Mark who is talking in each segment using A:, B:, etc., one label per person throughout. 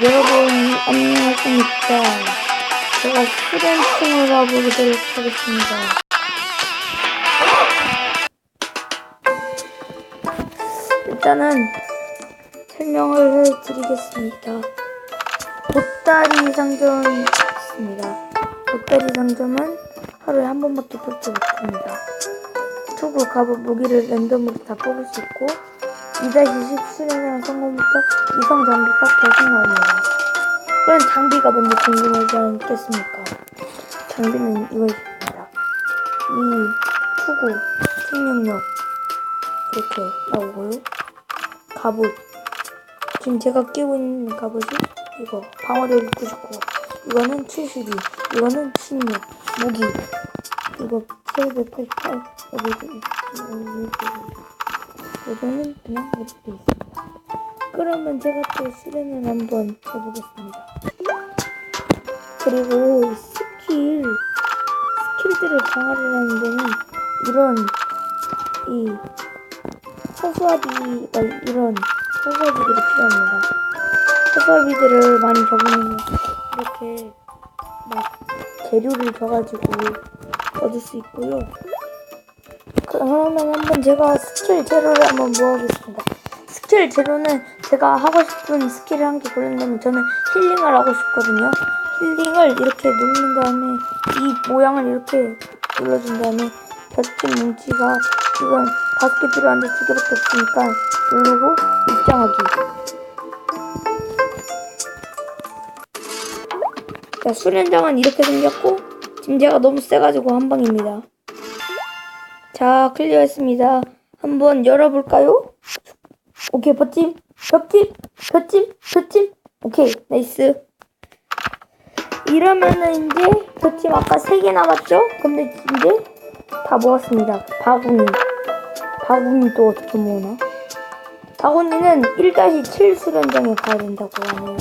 A: 여러분 안녕하십니까 제가 수련충을 가보도록 하겠습니다. 일단은 설명을 해드리겠습니다. 보따리 상점이 있습니다. 보따리 상점은 하루에 한 번밖에 뽑지 못합니다. 투구 갑옷 무기를 랜덤으로 다 뽑을 수 있고 2-10 수련장 성공부터 이성 장비 깎여 성공합니다. 그럼 장비가 먼저 궁금하지 않겠습니까? 장비는 이것입니다. 이 투구, 생명력 이렇게 나오고요. 갑옷 지금 제가 끼고 있는 갑옷이 이거 방어력 99 이거는 72 이거는 16 무기 이거 788 여기 여기 여기 이거는 그냥 이렇게 돼 있습니다. 그러면 제가 또 실행을 한번 해보겠습니다. 그리고 이 스킬, 스킬들을 강화를 하는 데는 이런 이 허수아비가 이런 허수아비들이 필요합니다. 허수아비들을 많이 적으면 이렇게 막 재료를 줘가지고 얻을 수 있고요. 그러면 한번 제가 스킬 재료를 한번 모아보겠습니다. 스킬 재료는 제가 하고 싶은 스킬을 한 개 고른다면 저는 힐링을 하고 싶거든요. 힐링을 이렇게 누른 다음에 이 모양을 이렇게 눌러준 다음에 벽진 뭉치가 이건 다섯 개 필요한데 두 개밖에 없으니까 누르고 입장하기. 자, 수련장은 이렇게 생겼고 지금 제가 너무 세가지고 한 방입니다. 자, 클리어했습니다. 한번 열어볼까요? 오케이, 버팀, 벽팀, 벽팀, 벽팀. 오케이, 나이스. 이러면은 이제 벽팀 아까 3개 남았죠? 근데 이제 다 모았습니다. 바구니. 바구니 또 어떻게 모으나? 바구니는 1-7 수련장에 가야 된다고 하네요.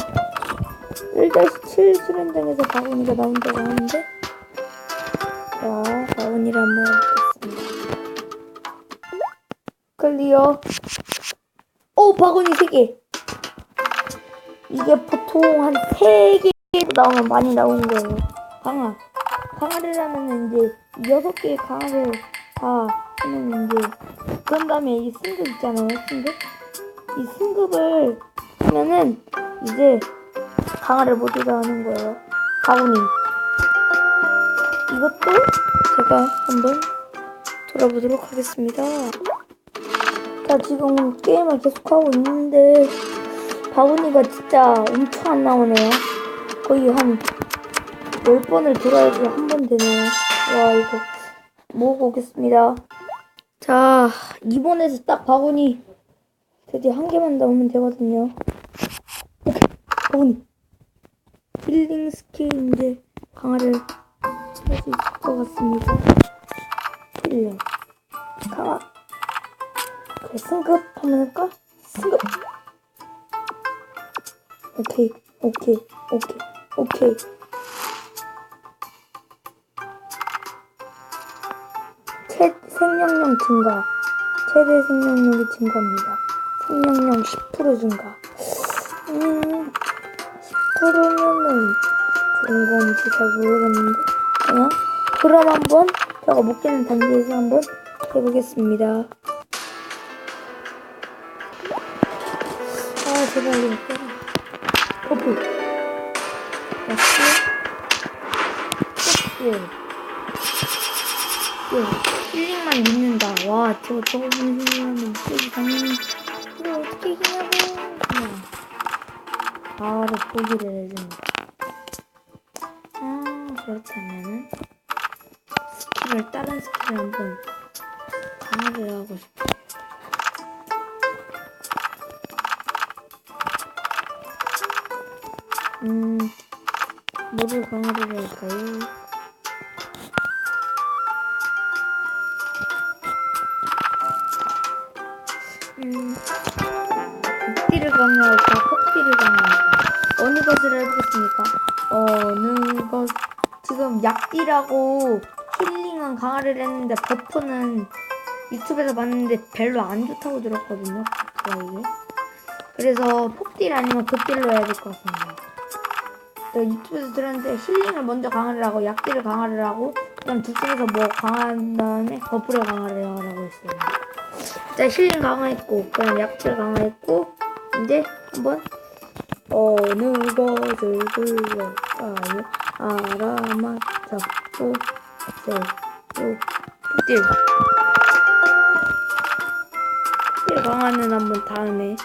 A: 1-7 수련장에서 바구니가 나온다고 하는데 자, 바구니를 한번. 클리어. 오, 바구니 3개. 이게 보통 한 3개 나오면 많이 나오는 거예요. 강화. 강화를 하면은 이제 6개의 강화를 다 하면 이제 그런 다음에 이 승급 있잖아요. 승급. 이 승급을 하면은 이제 강화를 모두 다 하는 거예요. 바구니. 이것도 제가 한번 돌아보도록 하겠습니다. 자, 지금 게임을 계속하고 있는데, 바구니가 진짜 엄청 안 나오네요. 거의 한 10번을 돌아야지 한 번 되네요. 와, 이거 모으고 오겠습니다. 자, 이번에서 딱 바구니 드디어 한 개만 나오면 되거든요. 오케이, 바구니. 힐링 스킬 이제 강화를 할수 있을 것 같습니다. 힐링. 강화. 그래, 승급 한번 할까? 승급. 오케이, 오케이, 오케이, 오케이. 최, 생명력 증가. 최대 생명력이 증가합니다. 생명력 10% 증가. 음, 10%면은 좋은 건지 잘 모르겠는데. 그냥, 그럼 한번 제가 못 깨는 단계에서 한번 해보겠습니다. 제발 이거 깨라. 버프. 역시. 예. 예. 힐링만 믿는다. 와, 저거, 저거 보는 힐링하면 쓰기 당연히. 이거 어떻게 이기냐고. 그냥. 바로 포기를 해줍니다. 아, 그렇다면은. 스킬을, 다른 스킬을 한번 강화를 하고 싶어. 음, 뭐를 강화를 할까요? 음, 극딜을 강화할까? 폭딜을 강화할까? 어느 것을 해보겠습니까? 어느 것, 지금 약딜하고 힐링은 강화를 했는데 버프는 유튜브에서 봤는데 별로 안 좋다고 들었거든요. 버프가 이게. 그래서 폭딜 아니면 극딜로 해야 될 것 같습니다. 또 유튜브에서 들었는데 힐링을 먼저 강화를 하고 약딜을 강화를 하고 그다음 둘 중에서 뭐 강화한 다음에 버프를 강화를 하라고 했어요. 자 힐링 강화했고 그다음 약딜 강화했고 이제 한번 어느 것을 불러까요 알아맞혔고 세요 극딜 극딜 강화는 한번 다음에